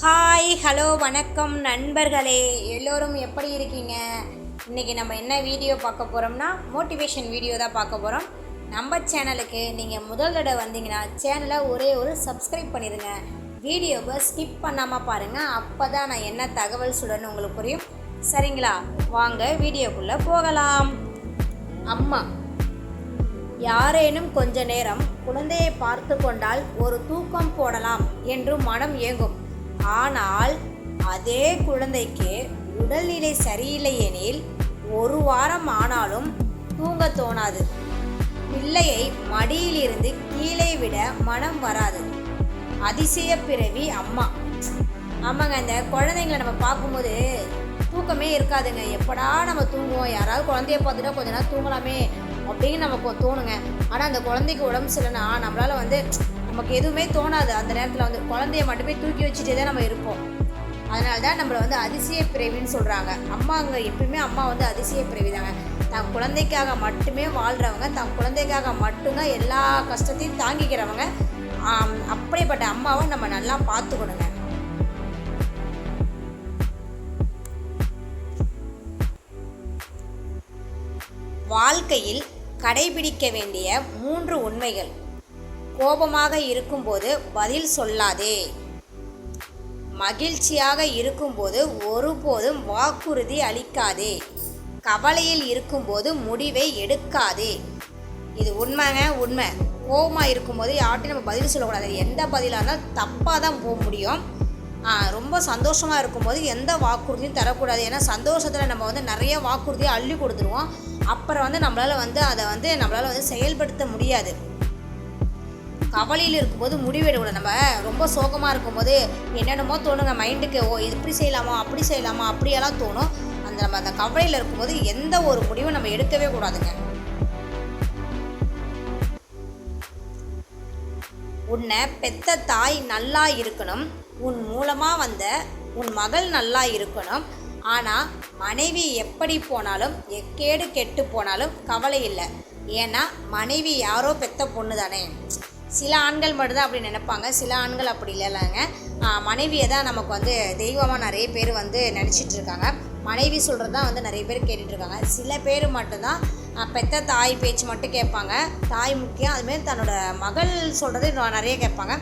Hi hello வணக்கம் நண்பர்களே. எல்லோரும் எப்படி இருக்கீங்க? இன்றைக்கி நம்ம என்ன வீடியோ பார்க்க போகிறோம்னா மோட்டிவேஷன் வீடியோ தான் பார்க்க போகிறோம் நம்ம சேனலுக்கு நீங்கள் முதல் தடவை வந்தீங்கன்னா சேனலை ஒரே ஒரு சப்ஸ்கிரைப் பண்ணிடுங்க வீடியோவை ஸ்கிப் பண்ணாமல் பாருங்கள் அப்போ தான் நான் என்ன தகவல் சுடன்னு உங்களுக்கு புரியும். சரிங்களா? வாங்க வீடியோக்குள்ளே போகலாம். அம்மா யாரேனும் கொஞ்ச நேரம் குழந்தையை பார்த்து கொண்டால் ஒரு தூக்கம் போடலாம் என்று மனம் ஏங்கும். ஆனால் அதே குழந்தைக்கு உடல்நிலை சரியில்லை எனில் ஒரு வாரம் ஆனாலும் தூங்க தோணாது. பிள்ளையை மடியிலிருந்து கீழே விட மனம் வராது. அதிசய பிறவி அம்மா. ஆமாங்க இந்த குழந்தைங்களை நம்ம பார்க்கும்போது தூக்கமே இருக்காதுங்க. எப்படா நம்ம தூங்குவோம்? யாராவது குழந்தைய பார்த்துட்டா கொஞ்ச நேரம் தூங்கலாமே அப்படின்னு நமக்கு தோணுங்க. ஆனால் அந்த குழந்தைக்கு உடம்பு சரியில்லைன்னா நம்மளால் வந்து நமக்கு எதுவுமே தோணாது. அந்த நேரத்தில் வந்து குழந்தைய மட்டுமே தூக்கி வச்சுட்டே தான் நம்ம இருப்போம். அதனால தான் நம்மளை வந்து அதிசய பிறவின்னு சொல்கிறாங்க அம்மா அங்கே எப்பயுமே அம்மா வந்து அதிசய பிறவி தாங்க. தன் குழந்தைக்காக மட்டுமே வாழ்கிறவங்க தன் குழந்தைக்காக மட்டும்தான் எல்லா கஷ்டத்தையும் தாங்கிக்கிறவங்க. அப்படிப்பட்ட அம்மாவை நம்ம நல்லா பார்த்துக்கணுங்க. வாழ்க்கையில் கடைபிடிக்க வேண்டிய மூன்று உண்மைகள். கோபமாக இருக்கும்போது பதில் சொல்லாதே. மகிழ்ச்சியாக இருக்கும்போது ஒருபோதும் வாக்குறுதி அளிக்காதே. கவலையில் இருக்கும்போது முடிவை எடுக்காதே. இது உண்மைங்க உண்மை. கோபமாக இருக்கும்போது யார்ட்டையும் நம்ம பதில் சொல்லக்கூடாது. எந்த பதிலாக இருந்தாலும் தப்பாக தான் போக முடியும். ரொம்ப சந்தோஷமாக இருக்கும்போது எந்த வாக்குறுதியும் தரக்கூடாது. ஏன்னா சந்தோஷத்தில் நம்ம வந்து நிறைய வாக்குறுதியை அள்ளி கொடுத்துருவோம். அப்புறம் வந்து நம்மளால் வந்து அதை வந்து நம்மளால் வந்து செயல்படுத்த முடியாது. கவலையில் இருக்கும்போது முடிவெடுக்கணும். நம்ம ரொம்ப சோகமாக இருக்கும்போது என்னென்னமோ தோணுங்க. மைண்டுக்கு ஓ எப்படி இப்படி செய்யலாமா அப்படி செய்யலாமா அப்படியெல்லாம் தோணும். அந்த நம்ம அந்த கவலையில் இருக்கும்போது எந்த ஒரு முடிவும் நம்ம எடுக்கவே கூடாதுங்க. உன்னை பெத்த தாய் நல்லா இருக்கணும். உன் மூலமாக வந்த உன் மகள் நல்லா இருக்கணும். ஆனால் மனைவி எப்படி போனாலும் எக்கேடு கெட்டு போனாலும் கவலை இல்லை. ஏன்னா மனைவி யாரோ பெத்த பொண்ணு தானே சில ஆண்கள் மட்டும்தான் அப்படி நினைப்பாங்க. சில ஆண்கள் அப்படி இல்லைங்க மனைவியை தான் நமக்கு வந்து தெய்வமாக நிறைய பேர் வந்து நினச்சிட்டு இருக்காங்க மனைவி சொல்கிறது தான் வந்து நிறைய பேர் கேட்டுட்ருக்காங்க. சில பேர் மட்டும்தான் பெத்த தாய் பேச்சு மட்டும் கேட்பாங்க. தாய் முக்கியம். அதுமாரி தன்னோட மகள் சொல்கிறது நிறைய கேட்பாங்க.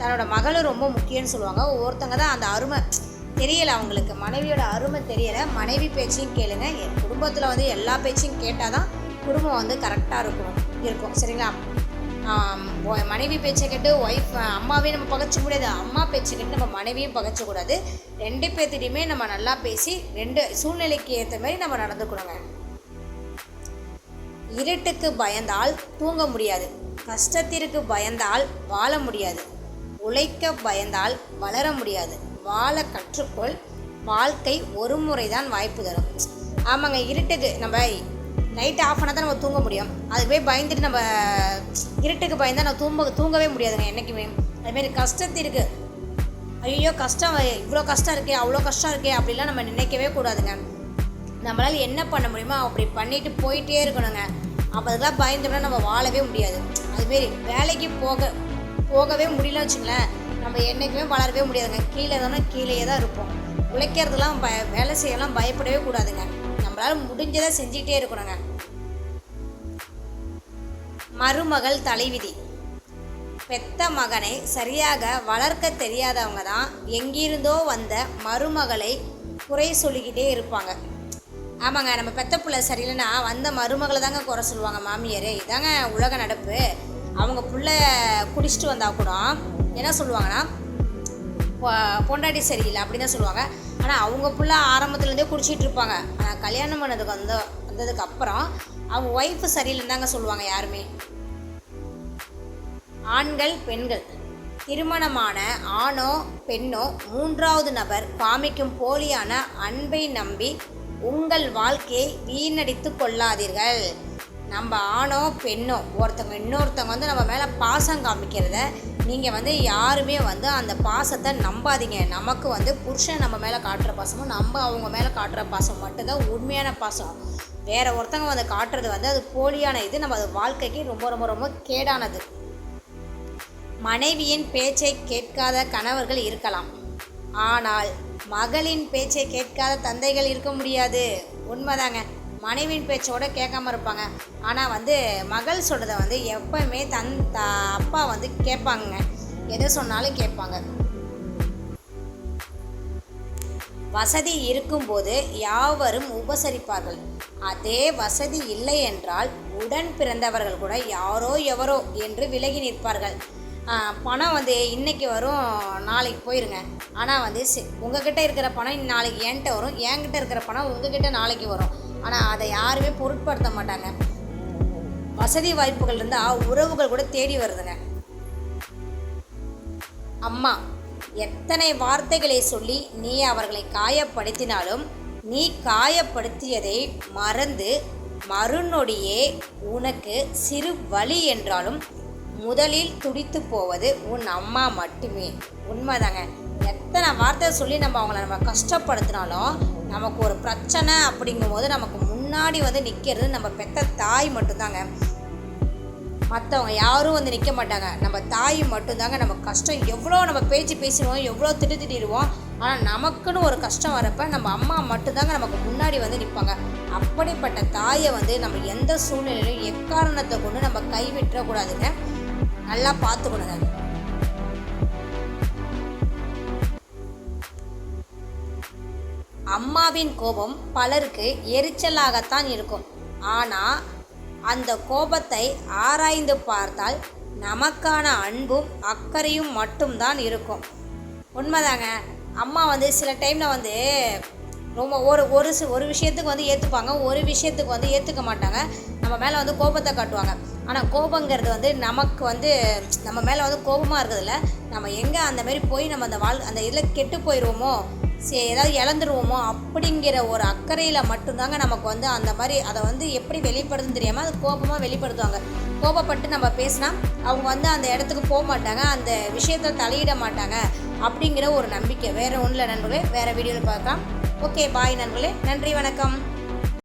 தன்னோட மகளும் ரொம்ப முக்கியம்னு சொல்லுவாங்க. ஒவ்வொருத்தங்க தான் அந்த அருமை தெரியலை அவங்களுக்கு. மனைவியோட அருமை தெரியலை. மனைவி பேச்சையும் கேளுங்க. என் குடும்பத்தில் வந்து எல்லா பேச்சையும் கேட்டால் தான் குடும்பம் வந்து கரெக்டாக இருக்கும் இருக்கும். சரிங்களா? மனைவி பேச்சை கேட்டு ஒய்ஃப் அம்மாவே நம்ம பகைச்ச முடியாது. அம்மா பேச்சை கேட்டு நம்ம மனைவியும் பகைச்சக்கூடாது ரெண்டு பேர்த்திட்டையுமே நம்ம நல்லா பேசி ரெண்டு சூழ்நிலைக்கு ஏற்ற மாதிரி நம்ம நடந்துக்கணுங்க. இருட்டுக்கு பயந்தால் தூங்க முடியாது. கஷ்டத்திற்கு பயந்தால் வாழ முடியாது. உழைக்க பயந்தால் வளர முடியாது. வாழ கற்றுக்கொள். வாழ்க்கை ஒரு முறை தான் வாய்ப்பு தரும். ஆமாங்க இருட்டுக்கு நம்ம நைட்டு ஆஃப் பண்ணால் தான் நம்ம தூங்க முடியும். அதுக்கு போய் பயந்துட்டு நம்ம இருட்டுக்கு பயந்தால் நம்ம தூங்க தூங்கவே முடியாதுங்க என்றைக்குமே அதுமாரி கஷ்டத்திற்கு ஐயோ கஷ்டம் இவ்வளோ கஷ்டம் இருக்கே அவ்வளோ கஷ்டம் இருக்கே அப்படிலாம் நம்ம நினைக்கவே கூடாதுங்க. நம்மளால் என்ன பண்ண முடியுமோ அப்படி பண்ணிட்டு போயிட்டே இருக்கணுங்க. அப்போ அதெல்லாம் பயந்தோம்னா நம்ம வாழவே முடியாது. அதுமாரி வேலைக்கு போக போகவே முடியல வச்சுங்களேன் நம்ம என்றைக்குமே வளரவே முடியாதுங்க. கீழே தானே கீழேயே தான் இருப்போம். உழைக்கிறதுலாம் பய வேலை செய்யலாம் பயப்படவே கூடாதுங்க. நம்மளால் முடிஞ்சதை செஞ்சுக்கிட்டே இருக்கணுங்க. மருமகள் தலைவிதி. பெத்த மகனை சரியாக வளர்க்க தெரியாதவங்க தான் எங்கிருந்தோ வந்த மருமகளை குறை சொல்லிக்கிட்டே இருப்பாங்க. ஆமாங்க நம்ம பெத்த பிள்ளை சரியில்லைன்னா வந்த மருமகளை தாங்க குறை சொல்லுவாங்க மாமியார். இதாங்க உலக நடப்பு. அவங்க புள்ள குடிச்சிட்டு வந்தால் கூட என்ன சொல்லுவாங்கன்னா பொண்டாட்டி சரியில்லை அப்படின்னு தான் சொல்லுவாங்க. ஆனால் அவங்க புள்ள ஆரம்பத்துலேருந்தே குடிச்சிட்டு இருப்பாங்க. ஆனால் கல்யாணம் பண்ணதுக்கு வந்தோம் வந்ததுக்கு அப்புறம் அவங்க ஒய்ஃபு சரியில்லைன்னு தாங்க சொல்லுவாங்க யாருமே. ஆண்கள் பெண்கள். திருமணமான ஆணோ பெண்ணோ மூன்றாவது நபர் காமிக்கும் போலியான அன்பை நம்பி உங்கள் வாழ்க்கையை வீணடித்து கொள்ளாதீர்கள். நம்ம ஆணோ பெண்ணோ ஒருத்தவங்க இன்னொருத்தவங்க வந்து நம்ம மேலே பாசம் காமிக்கிறத நீங்கள் வந்து யாருமே வந்து அந்த பாசத்தை நம்பாதீங்க. நமக்கு வந்து புருஷன் நம்ம மேலே காட்டுற பாசமும் நம்ம அவங்க மேலே காட்டுற பாசம் மட்டும்தான் உண்மையான பாசம். வேற ஒருத்தவங்க வந்து காட்டுறது வந்து அது போலியான இது. நம்ம அது வாழ்க்கைக்கு ரொம்ப ரொம்ப ரொம்ப கேடானது. மனைவியின் பேச்சை கேட்காத கணவர்கள் இருக்கலாம். ஆனால் மகளின் பேச்சை கேட்காத தந்தைகள் இருக்க முடியாது. உண்மைதாங்க. மனைவியின் பேச்சோட கேட்காம இருப்பாங்க. ஆனால் வந்து மகள் சொல்கிறத வந்து எப்பவுமே தன் த அப்பா வந்து கேட்பாங்க எது சொன்னாலும் கேட்பாங்க. வசதி இருக்கும்போது யாவரும் உபசரிப்பார்கள். அதே வசதி இல்லை என்றால் உடன் பிறந்தவர்கள் கூட யாரோ எவரோ என்று விலகி நிற்பார்கள். பணம் வந்து இன்னைக்கு வரும் நாளைக்கு போயிருங்க. ஆனால் வந்து சி உங்ககிட்ட இருக்கிற பணம் நாளைக்கு என்கிட்ட வரும். என்கிட்ட இருக்கிற பணம் உங்ககிட்ட நாளைக்கு வரும். ஆனால் அதை யாருமே பொருட்படுத்த மாட்டாங்க. வசதி வாய்ப்புகள் இருந்தால் உறவுகள் கூட தேடி வருதுங்க. அம்மா எத்தனை வார்த்தைகளை சொல்லி நீ அவர்களை காயப்படுத்தினாலும் நீ காயப்படுத்தியதை மறந்து மறுநொடியே உனக்கு சிறு வழி என்றாலும் முதலில் துடித்து போவது உன் அம்மா மட்டுமே. உண்மைதாங்க. எத்தனை வார்த்தை சொல்லி நம்ம அவங்கள நம்ம கஷ்டப்படுத்தினாலும் நமக்கு ஒரு பிரச்சனை அப்படிங்கும்போது நமக்கு முன்னாடி வந்து நிற்கிறது நம்ம பெத்த தாய் மட்டும்தாங்க. மற்றவங்க யாரும் வந்து நிற்க மாட்டாங்க. நம்ம தாய் மட்டும்தாங்க. நம்ம கஷ்டம் எவ்வளோ நம்ம பேச்சு பேசிடுவோம் எவ்வளோ திட்டு திட்டிடுவோம். ஆனால் நமக்குன்னு ஒரு கஷ்டம் வரப்போ நம்ம அம்மா மட்டும்தாங்க நமக்கு முன்னாடி வந்து நிற்பாங்க. அப்படிப்பட்ட தாயை வந்து நம்ம எந்த சூழ்நிலையிலும் எக்காரணத்தை கொண்டு நம்ம கைவிட்டுறக்கூடாதுங்க. நல்லா பார்த்துக்கணுங்க. அம்மாவின் கோபம் பலருக்கு எரிச்சலாகத்தான் இருக்கும். ஆனால் அந்த கோபத்தை ஆராய்ந்து பார்த்தால் நமக்கான அன்பும் அக்கறையும் மட்டும்தான் இருக்கும். உண்மைதாங்க. அம்மா வந்து சில டைமில் வந்து ரொம்ப ஒரு ஒரு ஒரு விஷயத்துக்கு வந்து ஏற்றுப்பாங்க ஒரு விஷயத்துக்கு வந்து ஏற்றுக்க மாட்டாங்க. நம்ம மேலே வந்து கோபத்தை காட்டுவாங்க. ஆனால் கோபங்கிறது வந்து நமக்கு வந்து நம்ம மேலே வந்து கோபமாக இருக்கிறதுல நம்ம எங்கே அந்த மாதிரி போய் நம்ம அந்த வாழ் அந்த இதில் கெட்டு போயிடுவோமோ சரி ஏதாவது இழந்துருவோமோ அப்படிங்கிற ஒரு அக்கறையில் மட்டும்தாங்க நமக்கு வந்து அந்த மாதிரி அதை வந்து எப்படி வெளிப்படுதுன்னு தெரியாமல் அது கோபமாக வெளிப்படுத்துவாங்க. கோபப்பட்டு நம்ம பேசினா அவங்க வந்து அந்த இடத்துக்கு போக மாட்டாங்க அந்த விஷயத்தில் தலையிட மாட்டாங்க அப்படிங்கிற ஒரு நம்பிக்கை. வேறு ஒன்றில் நண்பர்களே வேறு வீடியோவில் பார்க்கலாம் ஓகே பாய் நண்பர்களே நன்றி வணக்கம்.